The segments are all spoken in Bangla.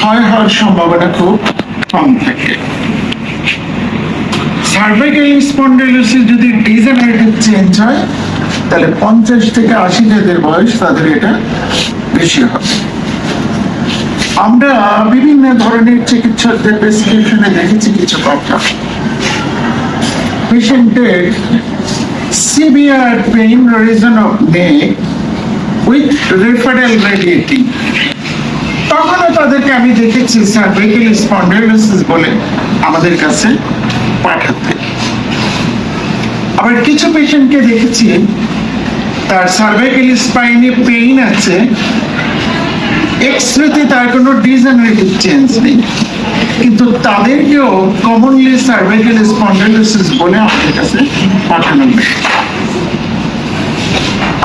ক্ষয় হওয়ার সম্ভাবনা খুব কম থাকে। সার্ভাইকাল স্পন্ডাইলোসিস যদি ডিজেনারেটিভ চেঞ্জ হয়, তাহলে পঞ্চাশ থেকে আশি যাদের বয়স তাদের এটা বেশি হবে। আমরা বিভিন্ন ধরনের চিকিৎসকদের প্রেসক্রিপশনে দেখেছি কিছু কথা। পেশেন্টের severe pain reason of neck with referral radiating. তাদেরকে আমি দেখেছি সার্ভাইকাল স্পন্ডাইলোসিস বলে আমাদের কাছে পাঠাতে। আবার কিছু পেশেন্টকে দেখেছি, তার সার্ভাইকাল স্পাইনে পেইন আছে এক্সরেতে তার কোনো ডিজেনারেটিভ চেঞ্জ নেই। কিন্তু তাদেরকেও কমনলি সার্ভাইকাল স্পন্ডাইলোসিস বলে আমাদের কাছে পাঠানো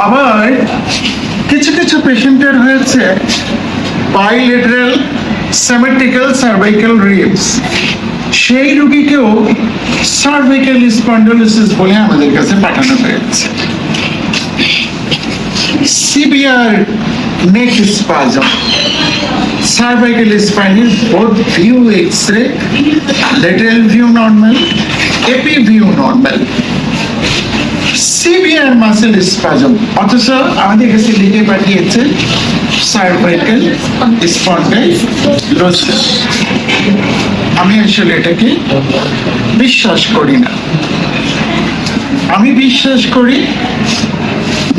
আবার কিছু কিছু পেশেন্টের হয়েছে বাইলেটারাল সেমেটিক্যাল সার্ভাইকাল রিপস সেই রোগীকেও সার্ভাইকাল স্পন্ডাইলোসিস বলে আমাদের কাছে পাঠানো হয়েছে severe neck spasm cervical spinal both view x-ray lateral view normal epi view normal severe muscle spasm অথচ আমাদের কাছে লিখে পাঠিয়েছে সার্ভাইকাল স্পন্ডাইলোসিস আমি আসলে এটাকে বিশ্বাস করি না। আমি বিশ্বাস করি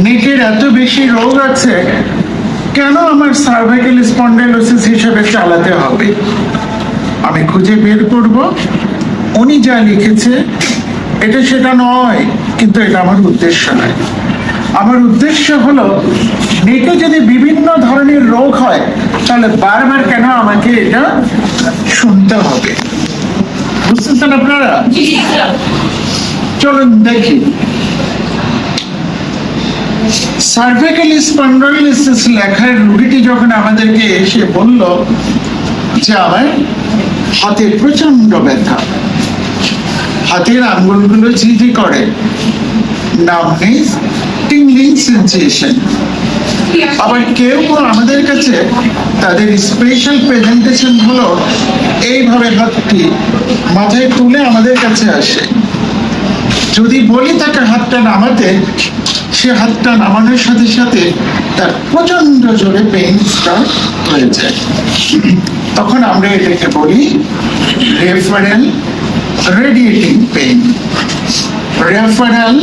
নেকের এত বেশি রোগ আছে, কেন আমার সার্ভাইকাল স্পন্ডাইলোসিস হিসেবে চালাতে হবে? আমি খুঁজে বের করব। উনি যা লিখেছে, এটা সেটা নয়। কিন্তু এটা আমার উদ্দেশ্য নয়। আমার উদ্দেশ্য হলো নেকে যদি বিভিন্ন ধরনের রোগ হয় তাহলে বারবার কেন আমাকে এটা শুনতে হবে? বুঝতেছেন আপনারা? চলুন দেখি। সার্ভাইকাল স্পন্ডাইলিসিস লেখার রুগীটি যখন আমাদেরকে এসে বলল যে আমার হাতে প্রচণ্ড ব্যথা। হাতের আঙ্গুলগুলো ঝিঝি করে। নাম নেই টিংলিং সেন্সেশন আবার কেউ কেউ আমাদের কাছে তাদের স্পেশাল প্রেজেন্টেশন হলো এইভাবে হাতটি মাথায় তুলে আমাদের কাছে আসে। যদি বলি তাকে হাতটা নামাতে, সে হাতটা নামানোর সাথে সাথে তার প্রচণ্ড জোরে পেইন স্টার্ট হয়ে যায়। তখন আমরা এটাকে বলি রেফারেল রেডিয়েটিং পেইন রেফারেল